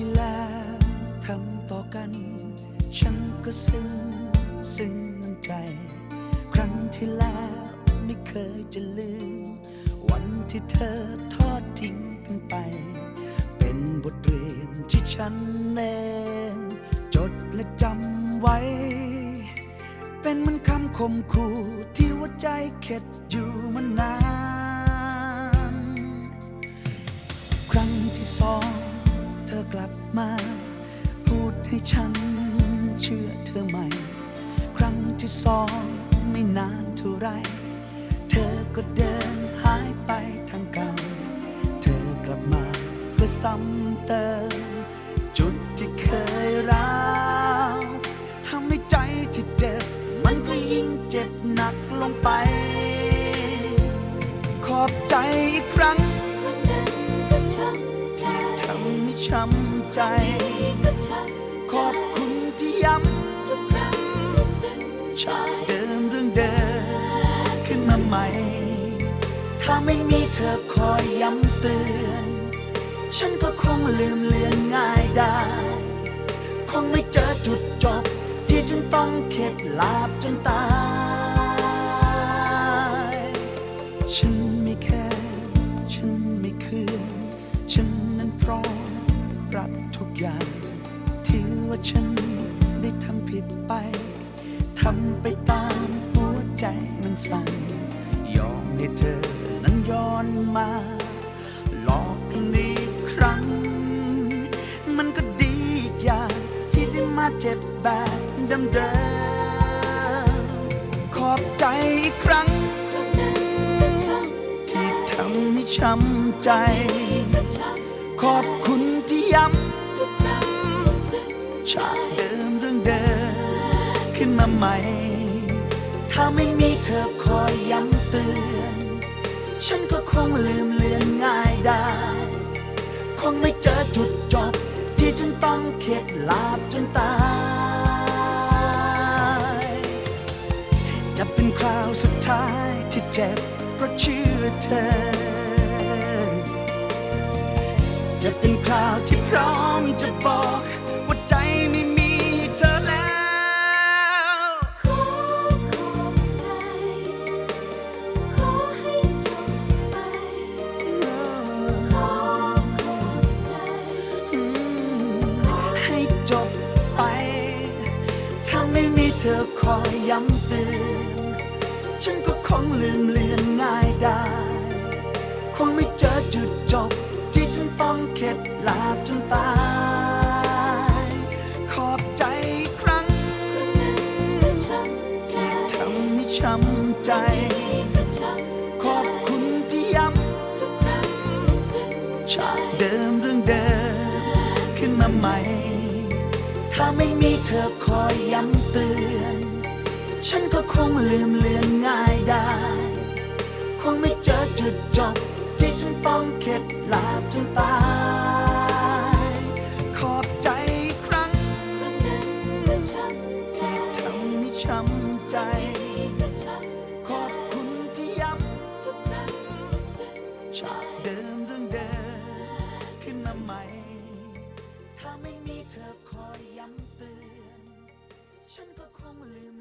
ที่แล้วทำต่อกัน ฉันก็ซึ้งซึ้งใจ ครั้งที่แล้วไม่เคยจะลืม วันที่เธอทอดทิ้งกันไป เป็นบทเรียนที่ฉันเองจดและจำไว้ เป็นมันคำคมคู่ที่หัวใจเข็ดอยู่มานาน ครั้งที่สอง อกลับมา พูดให้ฉันเชื่อเธอใหม่ ครั้งที่สองไม่นานเท่าไร เธอก็เดินหายไปทางเก่า เธอกลับมาเพื่อซ้ำเติมจุดที่เคยร้าวทำให้ใจที่เจ็บ มันก็ยิ่งเจ็บหนักลงไป ขอบใจอีกครั้ง ช้ำใจนี่ก็ช้ำขอบคุณที่ย้ำทุกครั้งซึ้งใจฉากเดิมเรื่องเดิมขึ้นมาใหม่ ถ้าไม่มีเธอคอยย้ำเตือน ฉันก็คงลืมเลือนง่ายได้ คงไม่เจอจุดจบ ที่ฉันต้องเข็ดหลาบจนตาย ว่าฉันได้ทำผิดไป ทำไปตามหัวใจมันสั่นยอมให้เธอนั้นย้อนมา หลอกกันอีกครั้ง มันก็ดีอีกอย่างที่ได้มาเจ็บแบบเดิมๆขอบใจอีกครั้งคนนั้นก็ช้ำใจที่ทำให้ช้ำใจนี่ก็ช้ำขอบคุณที่ย้ำ ฉากเดิมเรื่องเดิมขึ้นมาใหม่ ถ้าไม่มีเธอคอยย้ำเตือน ฉันก็คงลืมเลือนง่ายได้ คงไม่เจอจุดจบ ที่ฉันต้องเข็ดลาบจนตาย จะเป็นคราวสุดท้ายที่เจ็บเพราะเชื่อเธอจะเป็นคราวที่พร้อมจะบอก อคอยย้ำเตือนฉันก็คงลืมเลือนง่ายได้ คงไม่เจอจุดจบ ที่ฉันต้องเข็ดหลาบจนตาย ขอบใจครั้งคนนั้นก็ช้ำใจทำให้ช้ำใจ ขอบคุณที่ย้ำทุกครั้งฉากเดิมเรื่องเดิมขึ้นมาใหม่ ถ้าไม่มีเธอคอยย้ำเตือน ฉันก็คงลืมเลือนง่ายได้ คงไม่เจอจุดจบ ที่ฉันต้องเข็ดหลาบจนตายขอบใจครั้งคนนั้นก็ช้ำใจทำให้ช้ำใจ ขอบคุณที่ย้ำทุกครั้งจฉากเดิมเรื่องเดิมขึ้นมาใหม่ ถ้าไม่มีเธอคอยย้ำเตือน ฉันก็คงลืม